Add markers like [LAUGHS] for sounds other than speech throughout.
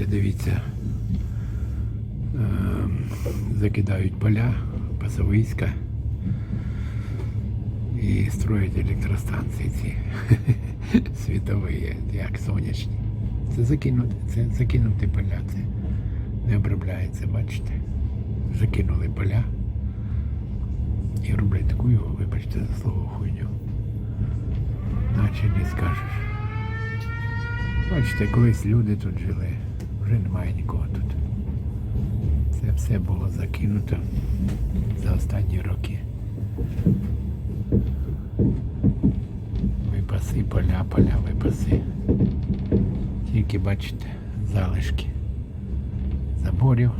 Це дивіться. ем, Закидають поля, пасовиська і строять електростанції ці [LAUGHS] світові, як сонячні. Це закинути, це закинути поля, це не обробляється, бачите? Закинули поля і роблять таку, його, вибачте за слово хуйню. Наче не скажеш. Бачите, колись люди тут жили, вже немає нікого тут. Це все було закинуто за останні роки. Випаси, поля, поля, випаси. Тільки бачите, залишки заборів.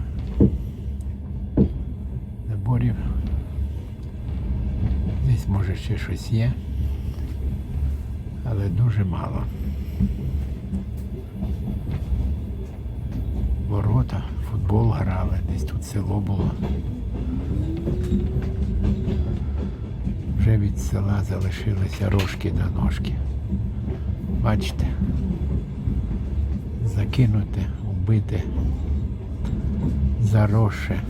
Заборів. Десь може ще щось є, але дуже мало. Футбол грали, десь тут село було. Вже від села залишилися рожки до ножки. Бачите? Закинуте, убите, заросше.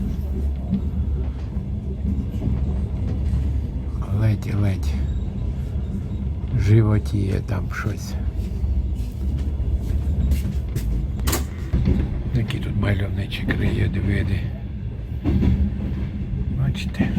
Ледь-ледь животіє там щось. Мальовничі краєвиди. Бачите?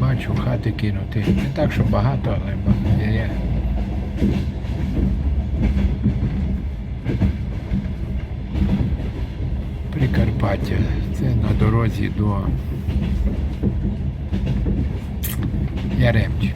Бачу, хати кинути. Не так, що багато, але є. Прикарпаття. Це на дорозі до Яремчі.